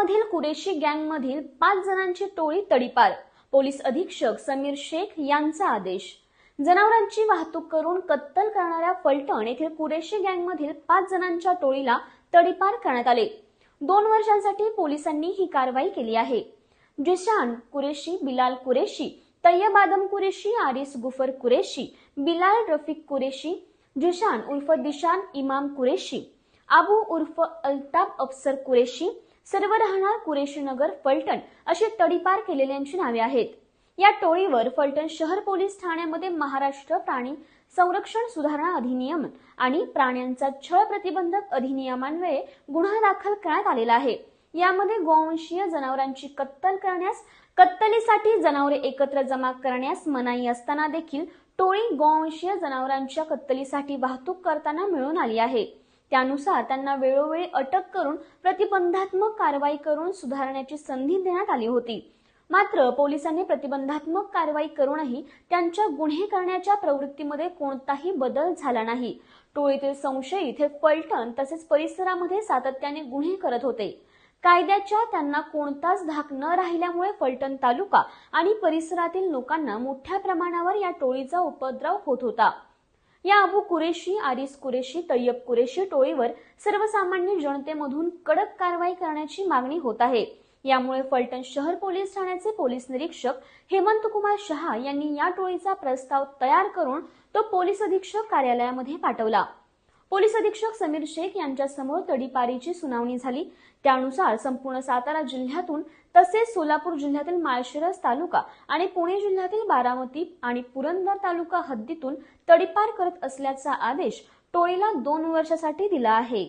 मधील कुरेशी गँगमधील पाच जणांची टोळी तडीपार. पोलीस अधीक्षक समीर शेख यांचा आदेश. जनावरांची वाहतूक करून कत्तल करणाऱ्या फलटण येथील कुरेशी गँगमधील पाच जणांच्या टोळीला तडीपार करण्यात आले. दोन वर्षांसाठी पोलिसांनी ही कारवाई केली आहे. जिशान कुरेशी बिलाल कुरेशी तय्यब आदम कुरेशी आरिस गुफर कुरेशी बिलाल रफिक कुरेशी जिशान उर्फ दिशान इमाम कुरेशी अबू उर्फ अल्ताफ अफसर कुरेशी सर्व राहणार कुरेशी नगर फलटण अशी तडीपार केलेल्यांची नावे आहेत. या टोळीवर फलटण शहर पोलीस ठाण्यामध्ये महाराष्ट्र प्राणी संरक्षण सुधारणा अधिनियम आणि प्राण्यांचा छळ प्रतिबंधक अधिनियमान्वये गुन्हा दाखल करण्यात आलेला आहे. यामध्ये गोवंशीय जनावरांची कत्तल करण्यास कत्तलीसाठी जनावरे एकत्र जमा करण्यास मनाई असताना देखील टोळी गोवंशीय जनावरांच्या कत्तलीसाठी वाहतूक करताना मिळून आली आहे. त्यानुसार त्यांना वेळोवेळी अटक करून प्रतिबंधात्मक कारवाई करून सुधारण्याची संधी देण्यात आली होती. मात्र पोलिसांनी प्रतिबंधात्मक कारवाई करूनही त्यांच्या गुन्हे करण्याच्या प्रवृत्तीमध्ये कोणताही बदल झाला नाही. टोळीतील संशयित हे फलटण तसेच परिसरामध्ये सातत्याने गुन्हे करत होते. कायद्याच्या त्यांना कोणताच धाक न राहिल्यामुळे फलटण तालुका आणि परिसरातील लोकांना मोठ्या प्रमाणावर या टोळीचा उपद्रव होत होता. या अबू कुरेशी आरिस कुरेशी तय्यब कुरेशी टोळीवर सर्वसामान्य जनतेमधून कडक कारवाई करण्याची मागणी होत आहे. यामुळे फलटण शहर पोलीस ठाण्याचे पोलीस निरीक्षक हेमंत कुमार शहा यांनी या टोळीचा प्रस्ताव तयार करून तो पोलीस अधीक्षक कार्यालयामध्ये पाठवला. पोलीस अधीक्षक समीर शेख यांच्या समोर तडीपारीची सुनावणी झाली. त्यानुसार संपूर्ण सातारा जिल्ह्यातून तसेच सोलापूर जिल्ह्यातील माळशिरस तालुका आणि पुणे जिल्ह्यातील बारामती आणि पुरंदर तालुका हद्दीतून तडीपार करत असल्याचा आदेश टोळीला दोन वर्षासाठी दिला आहे.